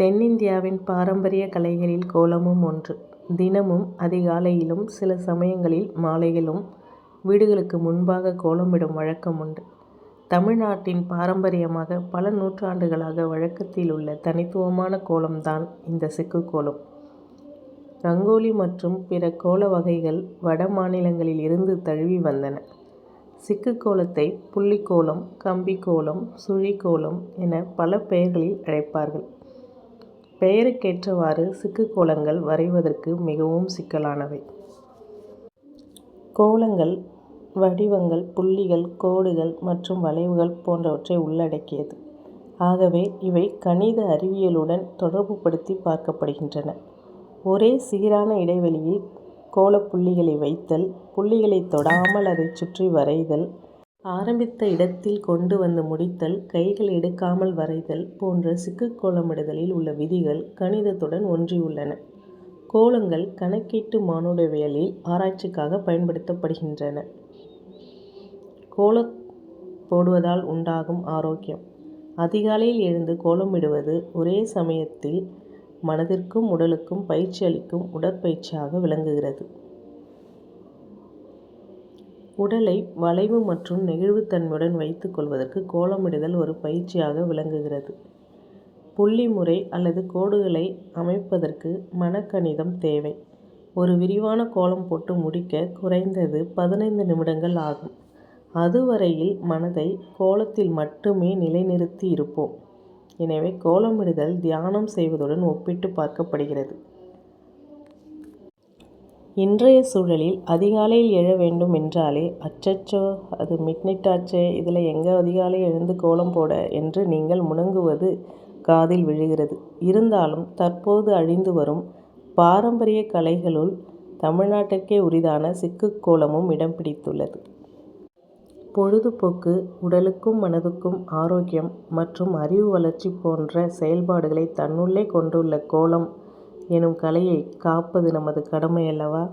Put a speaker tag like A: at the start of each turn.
A: தென்னிந்தியாவின் பாரம்பரிய கலைகளில் கோலமும் ஒன்று. தினமும் அதிகாலையிலும் சில சமயங்களில் மாலையிலும் வீடுகளுக்கு முன்பாக கோலமிடும் வழக்கம் உண்டு. தமிழ்நாட்டின் பாரம்பரியமாக பல நூற்றாண்டுகளாக வழக்கத்தில் உள்ள தனித்துவமான கோலம் தான் இந்த சிக்குக் கோலம். ரங்கோலி மற்றும் பிற கோல வகைகள் வட மாநிலங்களில் இருந்து தழுவி வந்தன. சிக்குக் கோலத்தை புள்ளி கோலம், கம்பி கோலம், சுழிக் கோலம் என பல பெயர்களில் அழைப்பார்கள். பெயருக்கேற்றவாறு சிக்கு கோலங்கள் வரைவதற்கு மிகவும் சிக்கலானவை. கோலங்கள் வடிவங்கள் புள்ளிகள், கோடுகள் மற்றும் வளைவுகள் போன்றவற்றை உள்ளடக்கியது. ஆகவே இவை கணித அறிவியலுடன் தொடர்புபடுத்தி பார்க்கப்படுகின்றன. ஒரே சீரான இடைவெளியில் கோல புள்ளிகளை வைத்தல், புள்ளிகளைத் தொடாமல் அதைச் சுற்றி வரைதல், ஆரம்பித்த இடத்தில் கொண்டு வந்து முடித்தல், கைகள் எடுக்காமல் வரைதல் போன்ற சிக்குக்கோளமிடுதலில் உள்ள விதிகள் கணிதத்துடன் ஒன்றியுள்ளன. கோலங்கள் கணக்கீட்டு மானுடவியலில் ஆராய்ச்சிக்காக பயன்படுத்தப்படுகின்றன. கோலம் போடுவதால் உண்டாகும் ஆரோக்கியம் அதிகாலையில் எழுந்து கோலமிடுவது ஒரே சமயத்தில் மனதிற்கும் உடலுக்கும் பயிற்சி அளிக்கும் உடற்பயிற்சியாக விளங்குகிறது. உடலை வளைவு மற்றும் நெகிழ்வுத்தன்மையுடன் வைத்துக் கொள்வதற்கு கோலமிடுதல் ஒரு பயிற்சியாக விளங்குகிறது. புள்ளி முறை அல்லது கோடுகளை அமைப்பதற்கு மனக்கணிதம் தேவை. ஒரு விரிவான கோலம் போட்டு முடிக்க குறைந்தது பதினைந்து நிமிடங்கள் ஆகும். அதுவரையில் மனதை கோலத்தில் மட்டுமே நிலைநிறுத்தி இருப்போம். எனவே கோலமிடுதல் தியானம் செய்வதுடன் ஒப்பிட்டுப் பார்க்கப்படுகிறது. இன்றைய சூழலில் அதிகாலையில் எழ வேண்டும் என்றாலே அச்சச்சோ அது மிட்நைட் ஆச்சே இதில் எங்கே அதிகாலை எழுந்து கோலம் போட என்று நீங்கள் முணங்குவது காதில் விழுகிறது. இருந்தாலும் தற்போது அழிந்து வரும் பாரம்பரிய கலைகளுள் தமிழ்நாட்டுக்கே உரிதான சிக்குக் கோலமும் இடம் பிடித்துள்ளது. பொழுதுபோக்கு, உடலுக்கும் மனதுக்கும் ஆரோக்கியம் மற்றும் அறிவு வளர்ச்சி போன்ற செயல்பாடுகளை தன்னுள்ளே கொண்டுள்ள கோலம் எனும் கலையை காப்பது நமது கடமை அல்லவா?